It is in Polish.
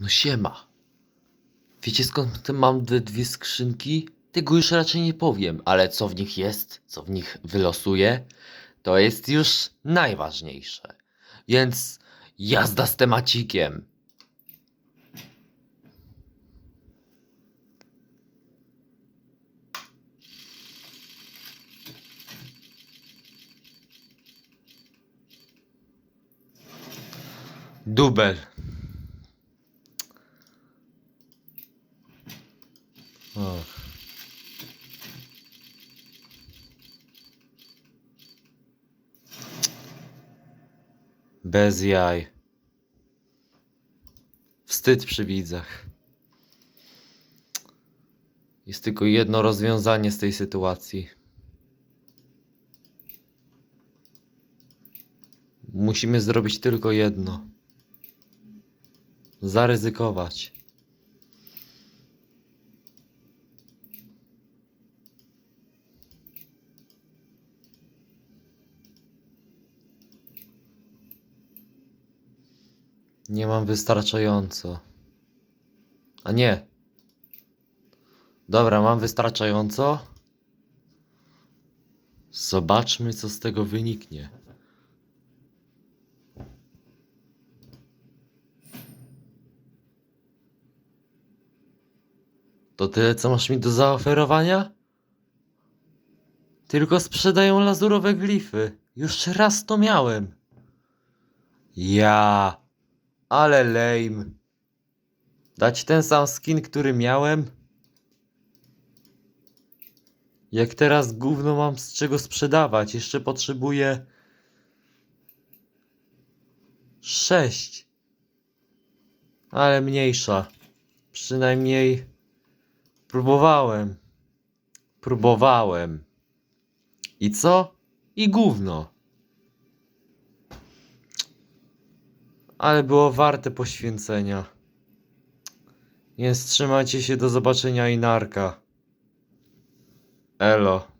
No siema. Wiecie skąd mam te dwie skrzynki? Tego już raczej nie powiem, ale co w nich jest, co w nich wylosuje, to jest już najważniejsze. Więc jazda z temacikiem. Dubel. Och. Bez jaj. Wstyd przy widzach. Jest tylko jedno rozwiązanie z tej sytuacji. Musimy zrobić tylko jedno. Zaryzykować. Nie mam wystarczająco. A nie. Dobra, mam wystarczająco. Zobaczmy, co z tego wyniknie. To tyle, co masz mi do zaoferowania? Tylko sprzedają lazurowe glify. Już raz to miałem. Ja. Ale lame. Dać ten sam skin, który miałem? Jak teraz gówno mam z czego sprzedawać? Jeszcze potrzebuję... Sześć. Ale mniejsza. Przynajmniej... Próbowałem. Próbowałem. I co? I gówno. Ale było warte poświęcenia. Więc trzymajcie się do zobaczenia i narka. Elo.